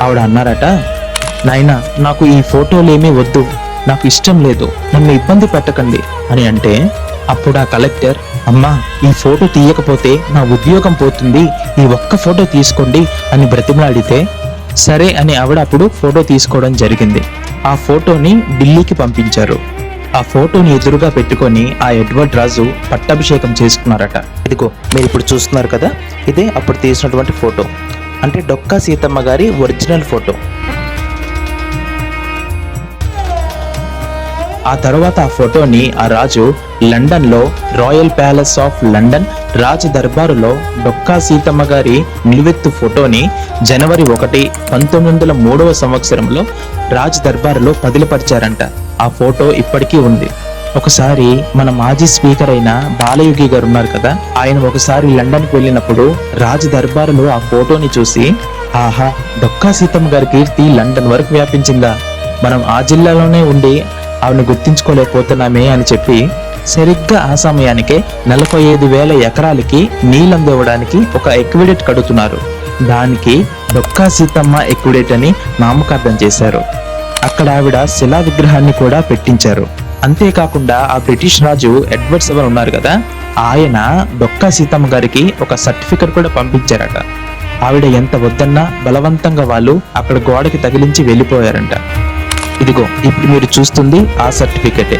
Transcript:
ఆవిడ అన్నారట నాయనా నాకు ఈ ఫోటోలేమీ వద్దు. నాకు ఇష్టం లేదు. నన్ను ఇబ్బంది పెట్టకండి. అని అంటే అప్పుడు ఆ కలెక్టర్ అమ్మా ఈ ఫోటో తీయకపోతే నా ఉద్యోగం పోతుంది. ఈ ఒక్క ఫోటో తీసుకోండి అని బ్రతిమలాడితే సరే అని ఆవిడ అప్పుడు ఫోటో తీసుకోవడం జరిగింది. ఆ ఫోటోని ఢిల్లీకి పంపించారు. ఆ ఫోటోని ఎదురుగా పెట్టుకొని ఆ ఎడ్వర్డ్ రాజు పట్టాభిషేకం చేసుకున్నారట. ఇదిగో మీరు ఇప్పుడు చూస్తున్నారు కదా? ఇదే అప్పుడు తీసినటువంటి ఫోటో. అంటే డొక్కా సీతమ్మ గారి ఒరిజినల్ ఫోటో. ఆ తర్వాత ఆ ఫోటోని ఆ రాజు లండన్లో రాయల్ ప్యాలెస్ ఆఫ్ లండన్ రాజ దర్బారులో డొక్కా సీతమ్మ గారి నిలువెత్తు ఫోటోని జనవరి ఒకటి పంతొమ్మిది వందల మూడవ సంవత్సరంలో రాజ దర్బారులో పదిలిపరిచారంట. ఆ ఫోటో ఇప్పటికీ ఉంది. ఒకసారి మన మాజీ స్పీకర్ అయిన బాలయోగి గారు ఉన్నారు కదా ఆయన ఒకసారి లండన్కి వెళ్ళినప్పుడు రాజ దర్బారులో ఆ ఫోటోని చూసి ఆహా డొక్కా సీతమ్మ గారి కీర్తి లండన్ వరకు వ్యాపించిందా? మనం ఆ జిల్లాలోనే ఉండి ఆవిని గుర్తించుకోలేకపోతున్నామే అని చెప్పి సరిగ్గా ఆ సమయానికే నలభై ఐదు వేల ఎకరాలకి నీళ్ళందివ్వడానికి ఒక ఎక్విడేట్ కడుతున్నారు. దానికి డొక్కా సీతమ్మ ఎక్విడేట్ అని నామకార్థం చేశారు. అక్కడ ఆవిడ శిలా విగ్రహాన్ని కూడా పెట్టించారు. అంతేకాకుండా ఆ బ్రిటిష్ రాజు ఎడ్వర్డ్ సెవెన్ ఉన్నారు కదా ఆయన డొక్కా సీతమ్మ గారికి ఒక సర్టిఫికెట్ కూడా పంపించారట. ఆవిడ ఎంత వద్దన్నా బలవంతంగా వాళ్ళు అక్కడ గోడకి తగిలించి వెళ్ళిపోయారంట. ఇదిగో ఇప్పుడు మీరు చూస్తుంది ఆ సర్టిఫికెటే.